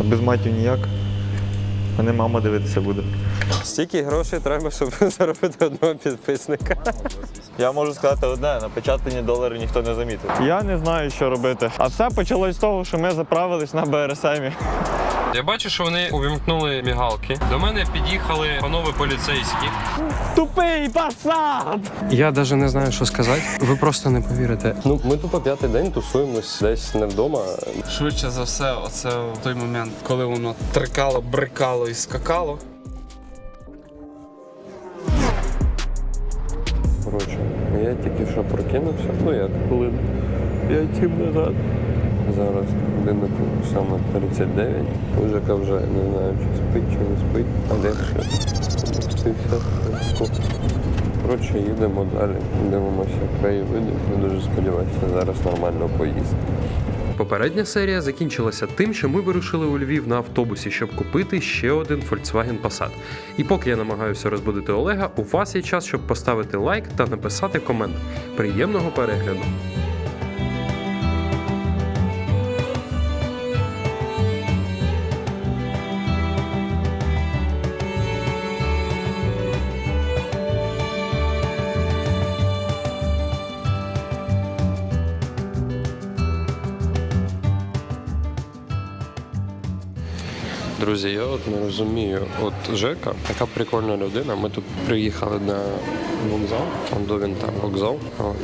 А без матів ніяк. Мене мама дивитися буде. Стільки грошей треба, щоб заробити одного підписника. Я можу сказати одне, напечатані долари ніхто не замітив. Я не знаю, що робити. А все почалось з того, що ми заправились на БРСМі. Я бачу, що вони увімкнули мігалки. До мене під'їхали панове поліцейські. Тупий пасад! Я навіть не знаю, що сказати. Ви просто не повірите. Ну, ми тупо п'ятий день тусуємось десь не вдома. Швидше за все, оце в той момент, коли воно трикало, брикало і скакало. Коротше, я тільки що прокинувся. Ну як, хвилин 5-7 назад. Зараз годинник саме 39. Мужика вже не знаю, чи спить, чи не спить. А де ще? 50. Коротше, їдемо далі. Дивимося краєвиди. Ми дуже сподіваюся, зараз нормально поїсти. Попередня серія закінчилася тим, що ми вирушили у Львів на автобусі, щоб купити ще один Volkswagen Passat. І поки я намагаюся розбудити Олега, у вас є час, щоб поставити лайк та написати комент. Приємного перегляду! Друзі, я от не розумію. От Жека, така прикольна людина. Ми тут приїхали на вокзал, он до він там вокзал,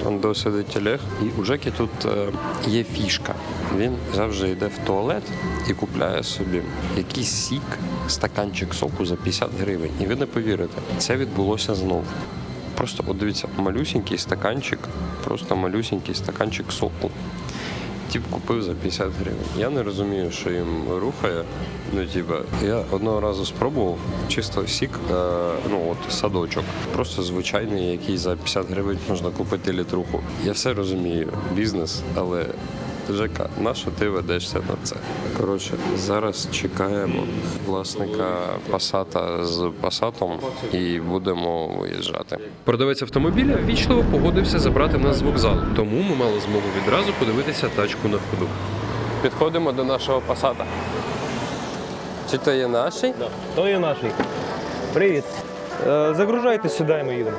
он до сидить Олег. І у Жеки тут е, є фішка. Він завжди йде в туалет і купляє собі якийсь сік, стаканчик соку за 50 гривень. І ви не повірите, це відбулося знову. Просто от дивіться, малюсінький стаканчик, просто малюсінький стаканчик соку. Тіп купив за 50 гривень. Я не розумію, що їм рухає. Ну, типа, я одного разу спробував чисто сік, е, ну от садочок. Просто звичайний, який за 50 гривень можна купити літруху. Я все розумію, бізнес, але Жека, на що ти ведешся на це? Коротше, зараз чекаємо власника пасата з пасатом і будемо виїжджати. Продавець автомобіля ввічливо погодився забрати нас з вокзалу, тому ми мали змогу відразу подивитися тачку на ходу. Підходимо до нашого пасата. Чи то є наший? То є наш. Привіт. Е, Загружайте сюди, і ми їдемо.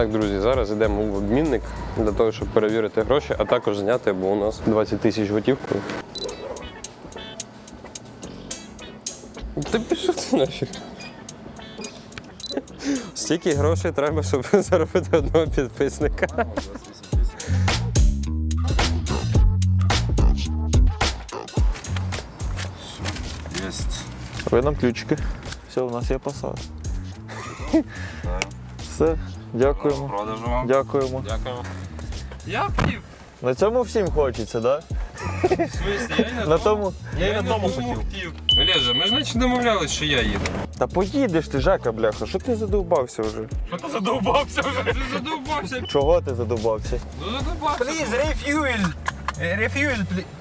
Так, друзі, зараз йдемо в обмінник для того, щоб перевірити гроші, а також зняти, бо у нас 20 тисяч готівки. Ти пішов ти нафіг. Стільки грошей треба, щоб заробити одного підписника. Єсть. Ви нам ключики. Все, у нас є посад. Все, дякуємо. Продажу вам. Дякуємо. Дякуємо. Я пів. На цьому всім хочеться, так? В смислі, я й Да? На тому. я й на тому хотів. Олеже, ми ж наче домовлялись, що я їду. Та поїдеш ти, Жека, бляха, що ти задовбався вже? Що ти задовбався вже? Ти задовбався. Чого ти задовбався? Ну задовбався. Please Refuel,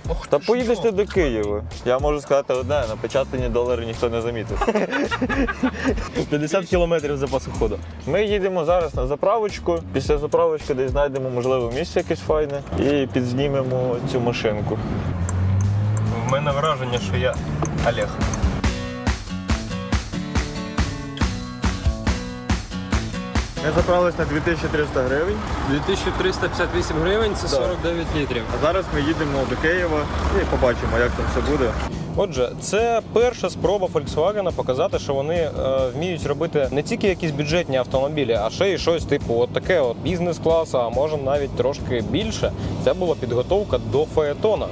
Ох, Та поїдеш ти до Києва. Я можу сказати одне, напечатані долари ніхто не замітив. 50 кілометрів запасу ходу. Ми їдемо зараз на заправочку. Після заправочки десь знайдемо, можливо, місце якесь файне і підзнімемо цю машинку. В мене враження, що я Олег. Ми заправились на 2300 гривень, 2358 гривень це 49 літрів. а зараз ми їдемо до Києва і побачимо, як там все буде. Отже, це перша спроба Volkswagen показати, що вони е, вміють робити не тільки якісь бюджетні автомобілі, а ще й щось типу от таке от бізнес-класу, а може навіть трошки більше. Це була підготовка до фаетона.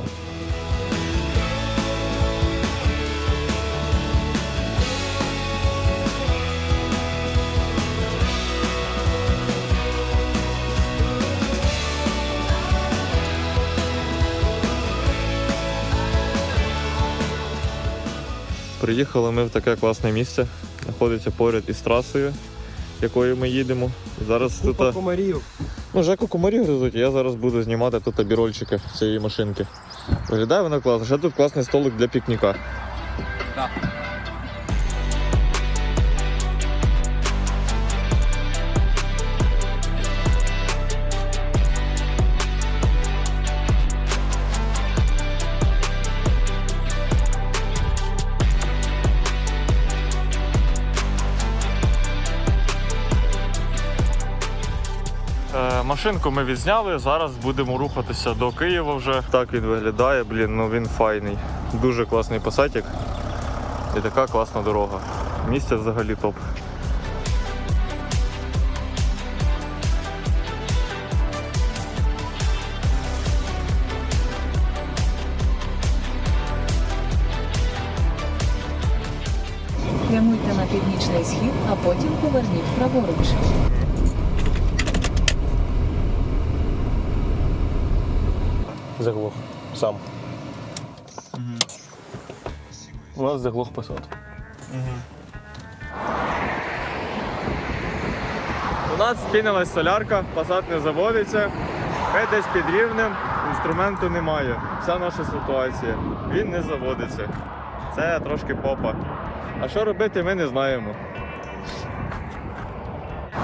Приїхали ми в таке класне місце, знаходиться поряд із трасою, якою ми їдемо. І Зараз тут. комарів. Ну, Жеку комарі гризуть, я зараз буду знімати тут бірольчики цієї машинки. Виглядає воно класно. Ще тут класний столик для пікніка. Машинку ми відзняли, зараз будемо рухатися до Києва вже. Так він виглядає, блін, ну він файний. Дуже класний пасатік. І така класна дорога. Місце взагалі топ. Прямуйте на північний схід, а потім поверніть праворуч. Заглох. Сам. У нас заглох посад. У нас спінилась солярка, пасат не заводиться. Ми десь під рівнем, інструменту немає. Вся наша ситуація. Він не заводиться. Це трошки попа. А що робити, ми не знаємо.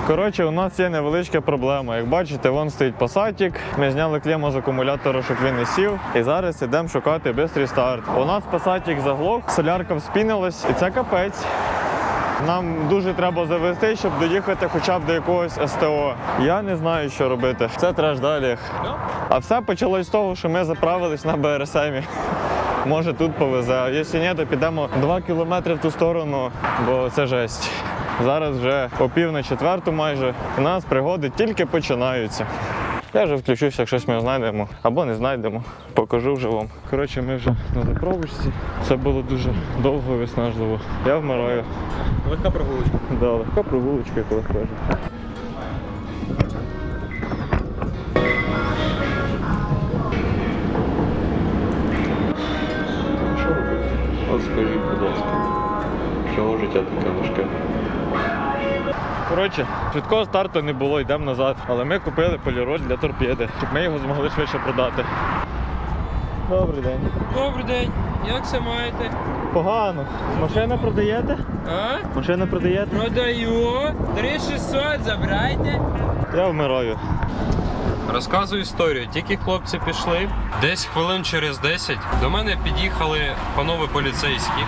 Коротше, у нас є невеличка проблема. Як бачите, вон стоїть пасатік. Ми зняли клему з акумулятора, щоб він не сів. І зараз йдемо шукати бистрий старт. У нас пасатік заглох, солярка вспінилась, і це капець. Нам дуже треба завести, щоб доїхати хоча б до якогось СТО. Я не знаю, що робити. Це треш далі. А все почалось з того, що ми заправились на БРСМі. Може тут повезе. А якщо ні, то підемо 2 кілометри в ту сторону, бо це жесть. Зараз вже о пів на четверту майже. У нас пригоди тільки починаються. Я вже включуся, як щось ми знайдемо або не знайдемо. Покажу вже вам. Коротше, ми вже на заправочці. Це було дуже довго виснажливо. Я вмираю. Легка прогулочка. Да, легка прогулочка, як легко кажуть. От скажіть, будь ласка, чого життя таке важке? Коротше, швидкого старту не було, йдемо назад. Але ми купили поліроль для торпеди, щоб ми його змогли швидше продати. Добрий день. Добрий день, як це маєте? Погано. Машину продаєте? А? Машину продаєте? Продаю. 3600, забирайте. Я вмираю. Розказую історію. Тільки хлопці пішли. Десь хвилин через 10 до мене під'їхали панове поліцейські.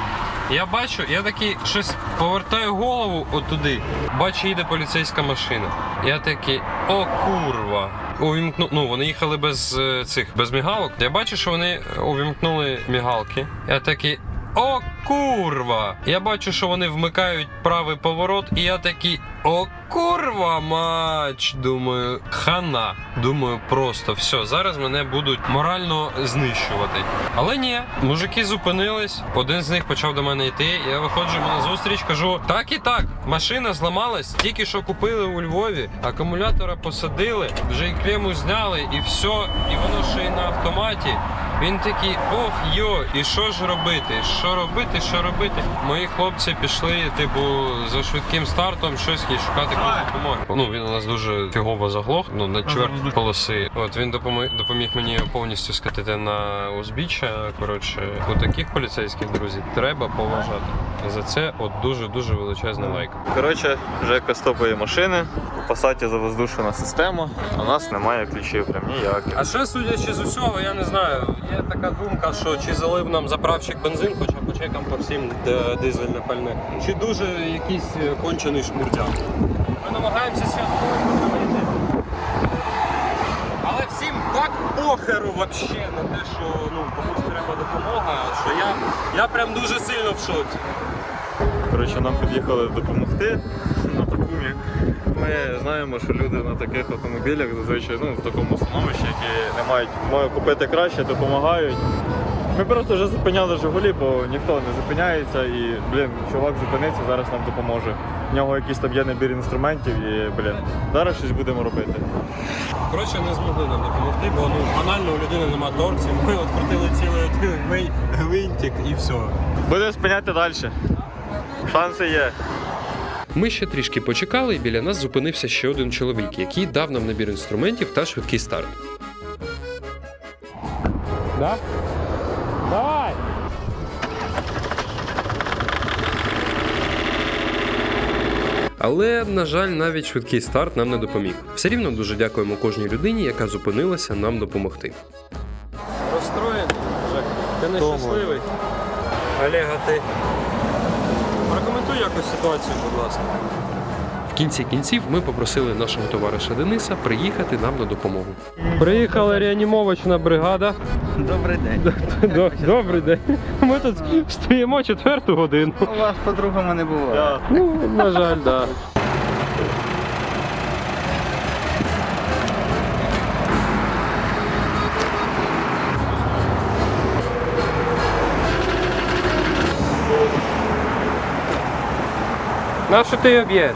Я бачу, я такий щось повертаю голову отуди. Бачу, їде поліцейська машина. Я такий, о курва. Увімкну, ну вони їхали без е, цих без мігалок. Я бачу, що вони увімкнули мігалки. Я такий. О, курва! Я бачу, що вони вмикають правий поворот, і я такий. О, курва, мач! Думаю, хана. Думаю, просто все. Зараз мене будуть морально знищувати. Але ні, мужики зупинились. Один з них почав до мене йти. Я виходжу на зустріч, кажу: так і так, машина зламалась, тільки що купили у Львові, акумулятора посадили, вже і клему зняли, і все, і воно ще й на автоматі. Він такий, ох йо, і що ж робити? Що робити, що робити? Мої хлопці пішли, типу, за швидким стартом щось і шукати якоїсь допомоги. Ну він у нас дуже фігово заглох, ну на чверть полоси. От він допомог допоміг мені повністю скатити на узбіччя. Коротше, у таких поліцейських друзів треба поважати. За це от дуже дуже величезний лайк. Коротше, Жека стопає машини, у пасаті завоздушена система, а у нас немає ключів, прям ніяких. А ще судячи з усього, я не знаю. Є така думка, що чи залив нам заправщик бензин, хоча по чекам по всім дизельне пальне, чи дуже якийсь е, кончений шмурдяк. Ми намагаємося зараз подивити. Але всім так похеру вообще на те, що ну, комусь треба допомога, що я, я прям дуже сильно в шоці. Коротше, нам під'їхали допомогти на такумі. Ми знаємо, що люди на таких автомобілях зазвичай ну, в такому становищі, які не мають змоги купити краще, допомагають. Ми просто вже зупиняли Жигулі, бо ніхто не зупиняється і, блін, чувак зупиниться, зараз нам допоможе. В нього якийсь там є набір інструментів і, блін, зараз щось будемо робити. Коротше, не змогли нам допомогти, бо ну, банально у людини нема торців. Ми от крутили цілий один гвинтик і все. Будемо спиняти далі. Шанси є. Ми ще трішки почекали, і біля нас зупинився ще один чоловік, який дав нам набір інструментів та швидкий старт. Да? Давай! Але, на жаль, навіть швидкий старт нам не допоміг. Все рівно дуже дякуємо кожній людині, яка зупинилася нам допомогти. Розстроєний, Жек. Ти нещасливий. Олега, ти. Якось ситуацію, будь ласка. В кінці кінців ми попросили нашого товариша Дениса приїхати нам на допомогу. Приїхала реанімовочна бригада. Добрий день. Добрий день. Ми тут стоїмо четверту годину. У вас по-другому не буває. Ну, на жаль, так. На що ти його б'єш?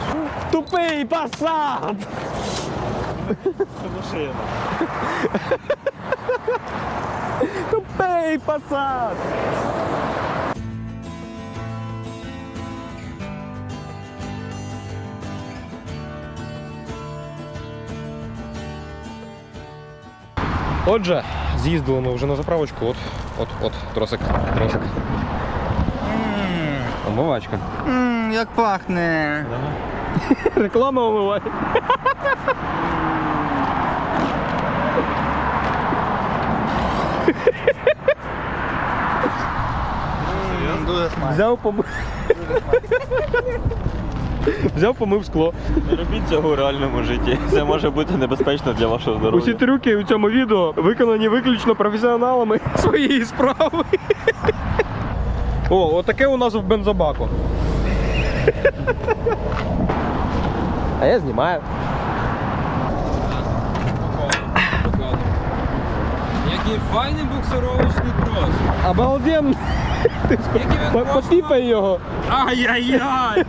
Тупий пасад! Це машина. Тупий пасад! Отже, з'їздили ми вже на заправочку. От, от, от, тросик, тросик. Омивачка. Ммм, як пахне. Реклама омиває. М, Дуже смачно. Взяв помив. Взяв помив скло. Не робіть цього у реальному житті. Це може бути небезпечно для вашого Усі здоров'я. трюки у цьому відео виконані виключно професіоналами своєї справи. О, отаке у нас в бензобаку. А я знімаю. Який файний буксировочний трос. Обалденно. Попіпай його. Ай-яй-яй!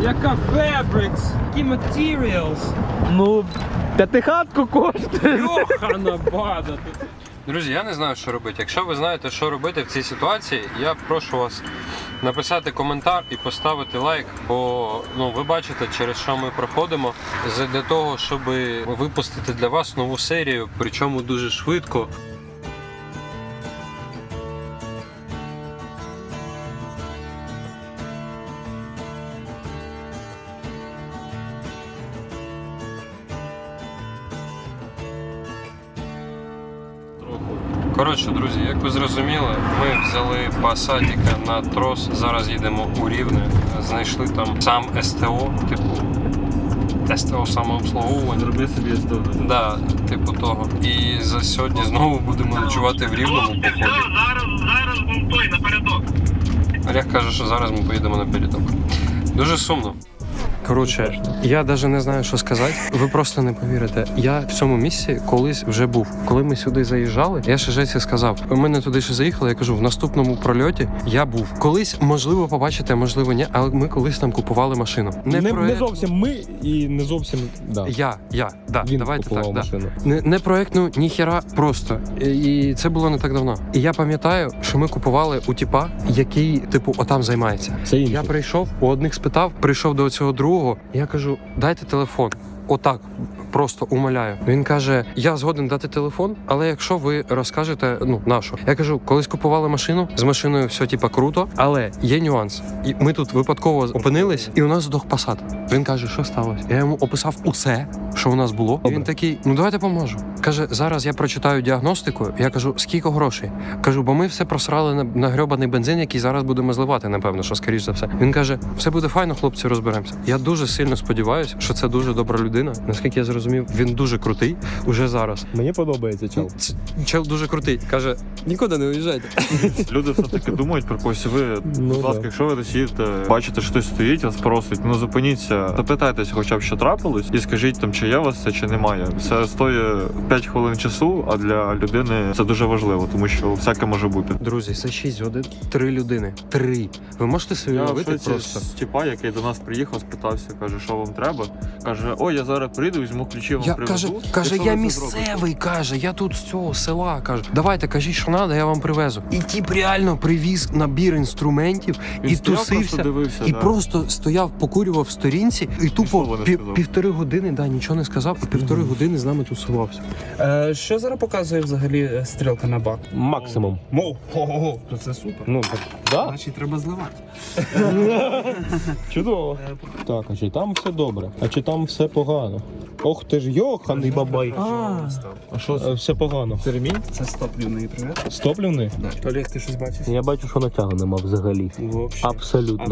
Яка fabrics! Які materials! Ну, п'ятихатку коштує. Йохана бада! Друзі, я не знаю, що робити. Якщо ви знаєте, що робити в цій ситуації, я прошу вас написати коментар і поставити лайк, бо ну ви бачите, через що ми проходимо. Для того, щоб випустити для вас нову серію, причому дуже швидко. Ви зрозуміли, ми взяли пасатіка на трос. Зараз їдемо у Рівне. Знайшли там сам СТО, типу СТО самообслуговування. Зроби собі сторону. Да, типу того. І за сьогодні знову будемо ночувати в Рівному поході. Зараз, зараз вон той напередок. Олег каже, що зараз ми поїдемо на передок. Дуже сумно. Коротше, я навіть не знаю, що сказати. Ви просто не повірите. Я в цьому місці колись вже був. Коли ми сюди заїжджали, я ще Жеці сказав: ми не туди ще заїхали. Я кажу, в наступному прольоті я був. Колись можливо побачите, можливо, ні, але ми колись там купували машину. Не, не, проект- зовсім ми і не зовсім да. Я, я, да, Він давайте так. Да. Не, не проектну, ні хіра, просто. І це було не так давно. І я пам'ятаю, що ми купували у тіпа, який, типу, отам займається. Це. Я прийшов, у одних спитав, прийшов до цього другого. Я кажу, дайте телефон. Отак. Просто умоляю. Він каже: Я згоден дати телефон, але якщо ви розкажете, ну нашу. Я кажу, колись купували машину з машиною, все типа круто, але є нюанс. І ми тут випадково опинились, і у нас здох посад. Він каже, що сталося? Я йому описав усе, що у нас було. І він такий: ну давайте поможу. Каже, зараз я прочитаю діагностику. Я кажу, скільки грошей? Кажу, бо ми все просрали на, на грьобаний бензин, який зараз будемо зливати, напевно, що скоріш за все. Він каже: все буде файно, хлопці, розберемося. Я дуже сильно сподіваюся, що це дуже добра людина. Наскільки я зрозумів, він дуже крутий уже зараз. Мені подобається чел. Чел дуже крутий. Каже: нікуди не уїжджайте. Люди все-таки думають про когось. Ви, Ну, будь ласка, да. якщо ви десь бачите, що хтось стоїть, вас просить, ну зупиніться, запитайтеся хоча б, що трапилось, і скажіть там, чи є у вас це, чи немає. Це стоїть 5 хвилин часу, а для людини це дуже важливо, тому що всяке може бути. Друзі, це 6 годин, три людини. Три. Ви можете собі Я уявити просто. тіпа, який до нас приїхав, спитався, каже, що вам треба. Каже, о, я зараз прийду, візьму ключі вам Я каже, каже, я місцевий, каже, я тут з цього села. каже, давайте кажіть, що треба, я вам привезу. І тіп реально привіз набір інструментів і тусився. дивився, І да. просто стояв, покурював в сторінці, і тупо слово не пів- сказав. півтори години, да, нічого не сказав, і півтори години з нами тусувався. Е, що зараз показує взагалі е, стрілка на бак? Максимум. Мов, ого, то це супер. Ну, так, да? Значить, треба зливати. Чудово. Так, а чи там все добре? А чи там все погано? Ох ти ж йоханий бабай. А що Е, Все погано. Це ремінь? Це стоплівний привет. Стоплювний? Олег, ти щось бачиш? Я бачу, що натягу нема взагалі. Вообще. А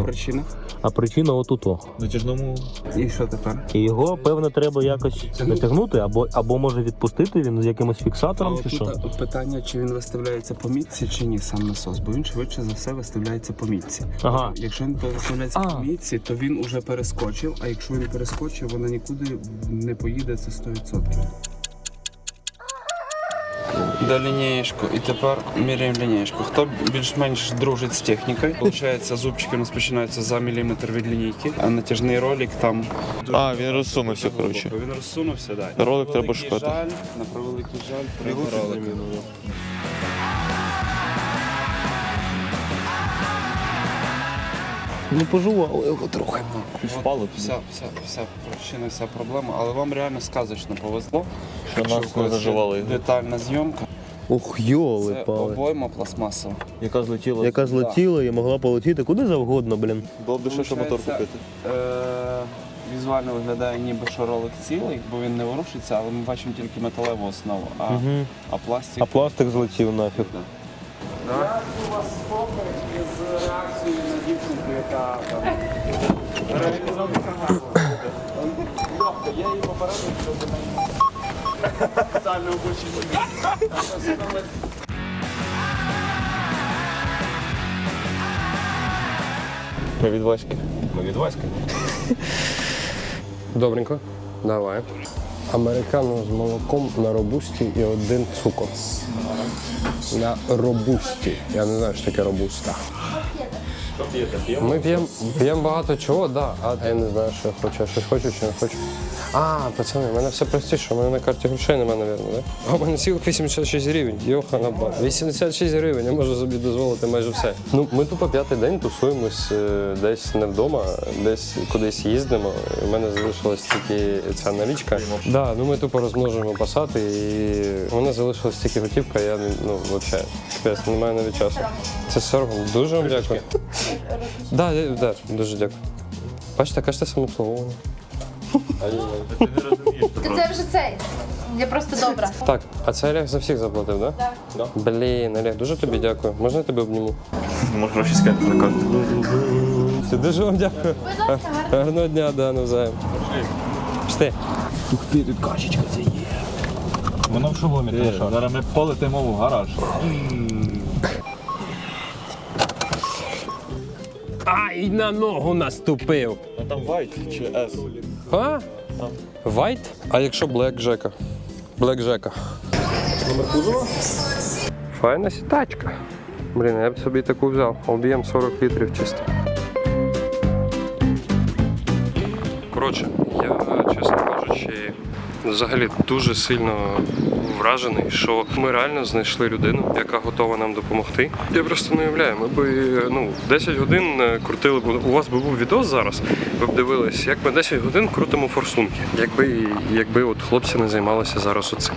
причина? А причина отуто. Натяжному. І що тепер? І його, певно, треба якось натягнути, або, або може відпустити він з якимось А фіксатором чи от що. тут питання, чи він виставляється по мітці, чи ні, сам насос, бо він швидше за все виставляється по мітці. Ага. Якщо він виставляється А. по мітці, то він уже перескочив, а якщо він перескочив, вона нікуди не поїде, це 100%. До лінієчку. І тепер міряємо лінієчку. Хто більш-менш дружить з технікою, Получається, зубчики у нас починаються за міліметр від лінійки, а натяжний ролик там А, він розсунувся, коротше. Він розсунувся, так. Ролик треба шукати. Жаль, на превеликий жаль, треба ролик. Ну пожували його трохи. Впало вся, вся, вся причина, вся проблема, але вам реально сказочно повезло. Що Якщо нас не заживали. Детальна зйомка. Ох, Це йоли пали. обойма пластмасова. Яка злетіла. Яка злетіла і могла полетіти куди завгодно, блін. Було б ще що мотор Получається, купити. Е- візуально виглядає ніби що ролик цілий, бо він не ворушиться, але ми бачимо тільки металеву основу, а, Угу. а пластик. А пластик злетів нафіг. Я у вас фото із реакцією на дівчинку, яка там реалізовує програму. Льовка, я її попередив, що вона спеціально обучені. Ми від Васьки. Ми від Васьки. Добренько, давай. Американо з молоком на робусті і один цукор. На робусті. Я не знаю, що таке робуста. Ми п'ємо багато чого, да. А я не знаю, що я хочу. Я щось хочу чи не хочу. А, пацани, в мене все простіше, у мене на карті грошей немає, напевно, да? А у мене цілих 86 гривень. Йоха на ба. 86 гривень, я можу собі дозволити майже все. Ну, ми тупо п'ятий день тусуємось е, десь не вдома, десь кудись їздимо. У мене залишилась тільки ця налічка. Да, ну ми тупо розмножуємо пасати, і у мене залишилась тільки готівка, я ну, взагалі, капець, немає навіть часу. Це соргом. Дуже вам дякую. Да, да, да, дуже дякую. Бачите, кажете самообслуговування. Це вже цей. Я просто добра. Так, а це Олег за всіх заплатив, так? Да? Блін, Олег, дуже тобі дякую. Можна я тебе обніму? Може гроші скинути на карту. Все, дуже вам дякую. Гарного дня, да, навзаєм. Пішли. Воно в шоломі трешак. Зараз ми полетимо в гараж. Ай, на ногу наступив. А там White чи S? А? Вайт? А якщо Блек Джека? Блек Джека. Номер кузова? Файна сітачка. Блін, я б собі таку взяв. Об'єм 40 літрів чисто. Коротше, я, чесно кажучи, взагалі дуже сильно вражений, що ми реально знайшли людину, яка готова нам допомогти. Я просто не уявляю, ми би ну, 10 годин е, крутили б. У вас би був відос зараз, ви б дивились, як ми 10 годин крутимо форсунки. Якби, якби от хлопці не займалися зараз оцим.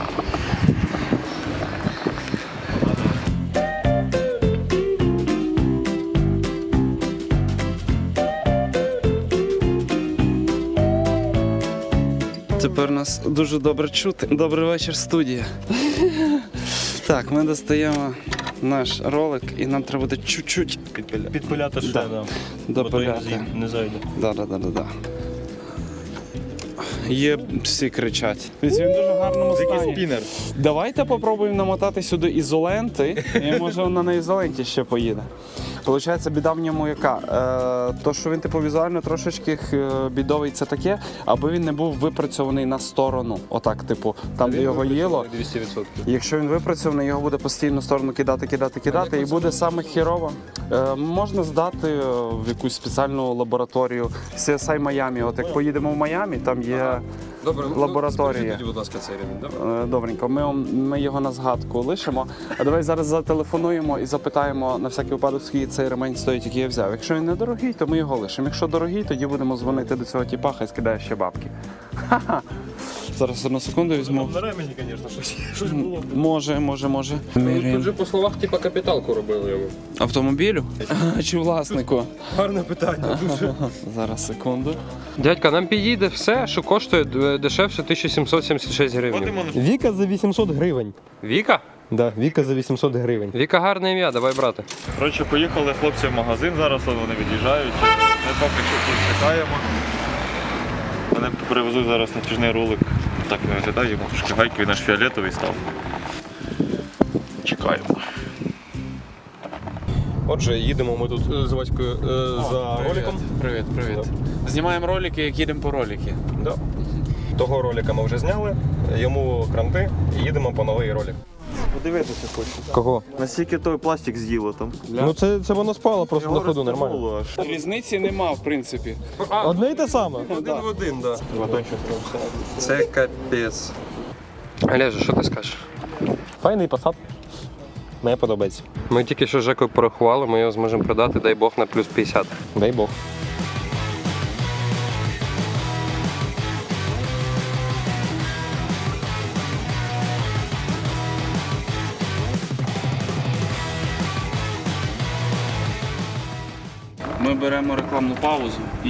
Тепер нас дуже добре чути. Добрий вечір, студія. Так, ми достаємо наш ролик і нам треба буде чуть-чуть Підпиляти ще, Да. да. допиляти. Не зайде. Да, да, да, да, да. Є всі кричать. Він в дуже гарному стані. спінер. Давайте попробуємо намотати сюди ізоленти, і може вона на ізоленті ще поїде. Получається, біда в ньому яка? Е, то, що він типу візуально трошечки е, бідовий, це таке, аби він не був випрацьований на сторону. Отак, типу, там де його їло. 200%. Якщо він випрацьований, його буде постійно сторону кидати, кидати, кидати, і буде саме хірово. Е, можна здати е, в якусь спеціальну лабораторію CSI Майамі. От як поїдемо в Майамі, там є Добре, ну, лабораторії. збережіть, будь ласка, цей ремінь, добре? Е, Добренько, ми, ми його на згадку лишимо. А давай зараз зателефонуємо і запитаємо на всякий випадок, скільки цей ремень стоїть, який я взяв. Якщо він не дорогий, то ми його лишимо. Якщо дорогий, тоді будемо дзвонити до цього тіпа, хай скидає ще бабки. Ха-ха. Зараз одну секунду візьму. На ремені, звісно, щось, щось було. Може, може, може. Тут же по словах, типа капіталку робили йому. Автомобілю? Чи власнику? Гарне питання, дуже. Зараз секунду. Дядька, нам підійде все, що коштує дешевше 1776 гривень. Віка за 800 гривень. Віка? Да, Віка за 800 гривень. Віка гарне ім'я, давай брати. Коротше, поїхали хлопці в магазин, зараз вони від'їжджають. Ми поки що тут чекаємо. Вони привезуть зараз натяжний ролик. Так не виглядає, йому трошки гайки, він аж фіолетовий став. Чекаємо. Отже, їдемо ми тут е, з Ваською е, за роликом. Привіт, привіт. Знімаємо ролики, як їдемо по ролики. Да. Того ролика ми вже зняли, йому кранти і їдемо по новий ролик. Подивитися хочу. Кого? Наскільки той пластик з'їло там. Ну це, це воно спало просто на ходу нормально. Аж. Різниці нема, в принципі. Одне й те саме. Один в один, да. Це капець. Олеже, що ти скажеш? Файний посад. Мені подобається. Ми тільки що з Жекою порахували, ми його зможемо продати, дай Бог, на плюс 50. Дай Бог. Ми беремо рекламну паузу і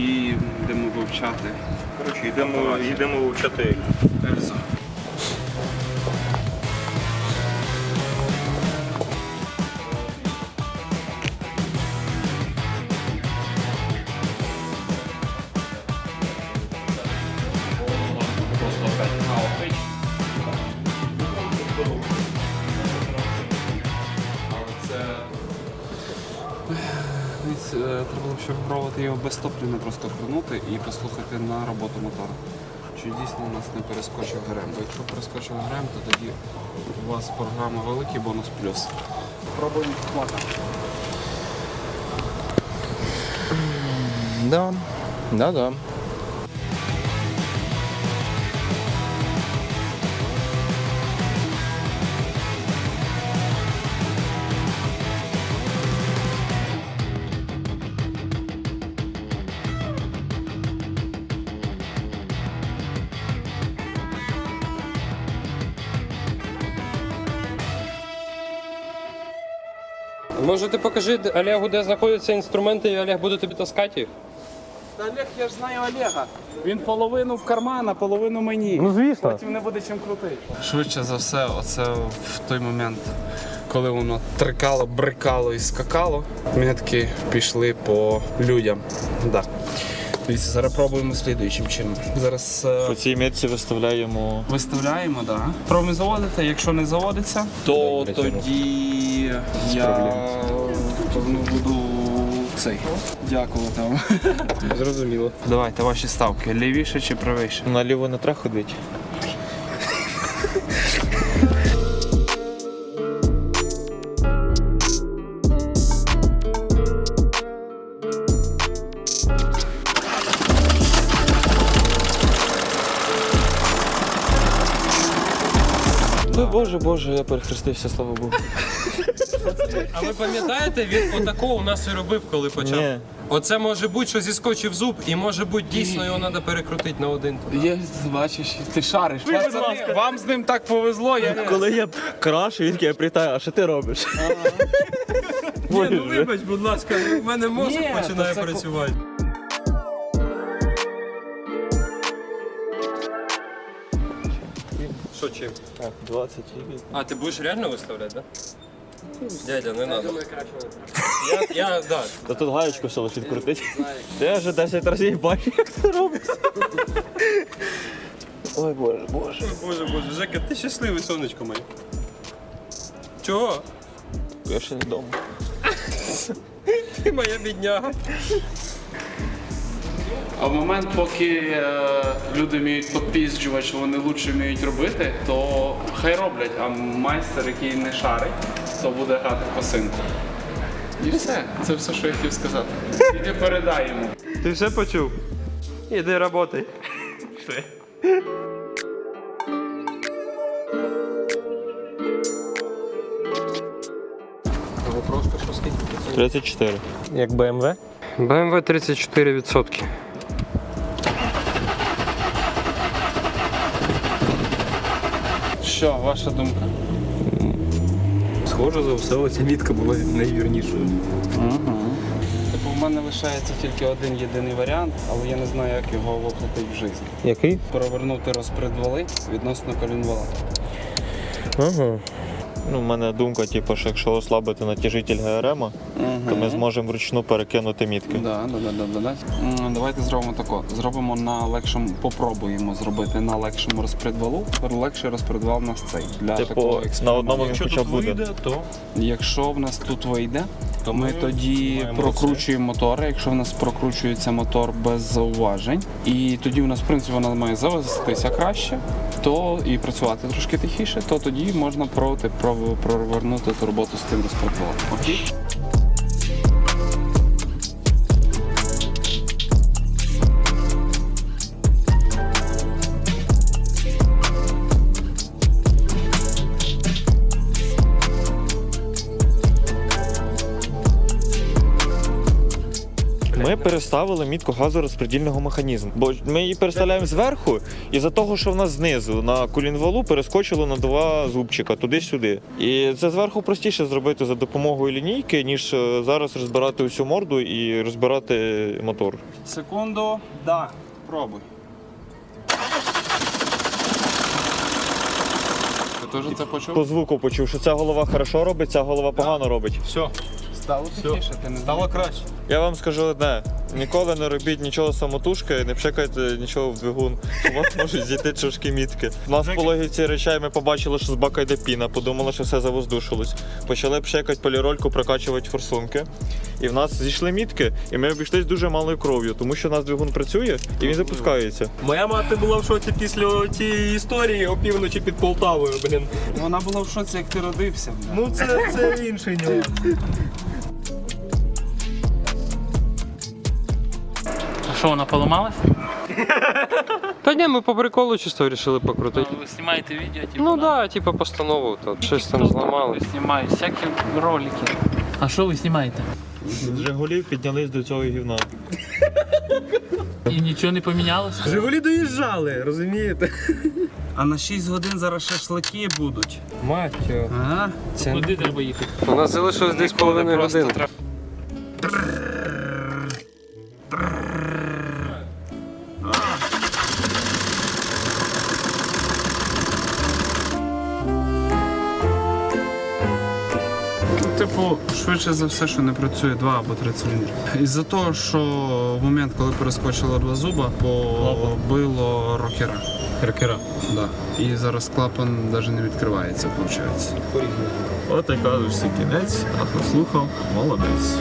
йдемо вивчати. Коротше, йдемо, йдемо вивчати. Його без топліна просто крунути і послухати на роботу мотора. Чи дійсно у нас не перескочив ГРМ? Бо якщо перескочив ГРМ, то тоді у вас програма великий бонус плюс. Пробуємо фото. Да. Да, да. Може ти покажи Олегу, де знаходяться інструменти, і Олег буде тобі таскати їх? Та Олег, я ж знаю Олега. Він половину в карман, а половину мені. Ну звісно. Потім не буде чим крутити. Швидше за все, оце в той момент, коли воно трикало, брикало і скакало, метки пішли по людям. Да. Дивіться, зараз пробуємо слідуючим чином. Зараз е, По цій метці виставляємо виставляємо, да. Пробуємо заводити. Якщо не заводиться, то тоді я певно буду цей. Дякувати вам. Зрозуміло. Давайте ваші ставки. Лівіше чи правіше? наліво не треба ходити. Ой, Боже, Боже, я перехрестився, слава Богу. А ви пам'ятаєте, він отако у нас і робив, коли почав? Ні. Оце може бути, що зіскочив зуб, і може бути дійсно його треба перекрутити на один. Є, бачиш, ти шариш. Пацани, вам з ним так повезло. Я... Коли я крашу, він я притаю, а що ти робиш? Ні, ну вибач, будь ласка, в мене мозок Ні, починає це працювати. Що чим? 20 А, ти будеш реально виставляти, так? Дядя, не треба. Я, я, да. Та тут гаєчку все лише відкрутити. Я вже 10 разів бачу, як це робиться. Ой, Боже, Боже. Боже, боже, Жека, ти щасливий, сонечко моє. Чого? Я ще не вдома. Ти моя бідняга. А в момент, поки е, люди вміють попізджувати, що вони лучше вміють робити, то хай роблять, а майстер, який не шарить, то буде грати по синку. І все, це все, що я хотів сказати. Іди передай йому. Ти все почув? Іди роботи. Просто що скільки? 34. Як BMW? BMW 34%. Що, ваша думка? Схоже за все, оця мітка була найвірнішою. Угу. Типу, в мене лишається тільки один єдиний варіант, але я не знаю, як його воплотити в житті. Який? Провернути розпредвали відносно колінвала. Ага. Ну, в мене думка, типу, що якщо ослабити натяжитель ГРМ, то ми зможемо вручну перекинути мітки. Да, да, да, да, да, да. Давайте зробимо тако. Зробимо на легшому, попробуємо зробити на легшому розпредвалу. Легший розпредвал у нас цей. Для Типу, такого на одному він Якщо хоча тут б буде. вийде, то Якщо в нас тут вийде, То ми ми тоді прокручуємо мотор. Якщо в нас прокручується мотор без зауважень, і тоді у нас, в принципі, вона має завестися краще, то і працювати трошки тихіше, то тоді можна проти провернути ту роботу з тим розпредвалом. Окей? Переставили мітку газорозпредільного механізму, бо ми її переставляємо зверху, і за того, що в нас знизу на колінвалу перескочило на два зубчика туди-сюди. І це зверху простіше зробити за допомогою лінійки, ніж е, зараз розбирати усю морду і розбирати мотор. Секунду, да, пробуй. Ти теж це почув? По звуку почув, що ця голова хорошо робить, ця голова погано робить. все, Стало тихіше, ти не стало краще. Я вам скажу одне: ніколи не робіть нічого самотужки, не пшикайте нічого в двигун. У вас можуть зійти трошки мітки. У нас по логіці речей ми побачили, що з бака йде піна, подумали, що все завоздушилось. Почали пшикати полірольку, прокачувати форсунки. І в нас зійшли мітки, і ми обійшлись дуже малою кров'ю, тому що у нас двигун працює і він запускається. Моя мати була в шоці після тієї історії опівночі під Полтавою, блін. Вона була в шоці, як ти родився. Ну це, це інший нюанс. Що, вона поламалась? Та ні, ми по приколу чисто вирішили покрутити. Ви знімаєте відео, типу? Ну так, да, типу постанову, то щось там зламали. Знімаю всякі ролики. А що ви знімаєте? З Жигулів піднялись до цього гівна. І нічого не помінялося? Жигулі доїжджали, розумієте? А на 6 годин зараз шашлики будуть. Мать, Ага. це... Куди треба їхати? у нас залишилось десь половини години. Швидше за все, що не працює два або три циліндри. Із-за того, що в момент, коли перескочило два зуба, побило рокера. Рокера. Да. І зараз клапан навіть не відкривається, виходить. От і кажеш, кінець, а послухав, молодець.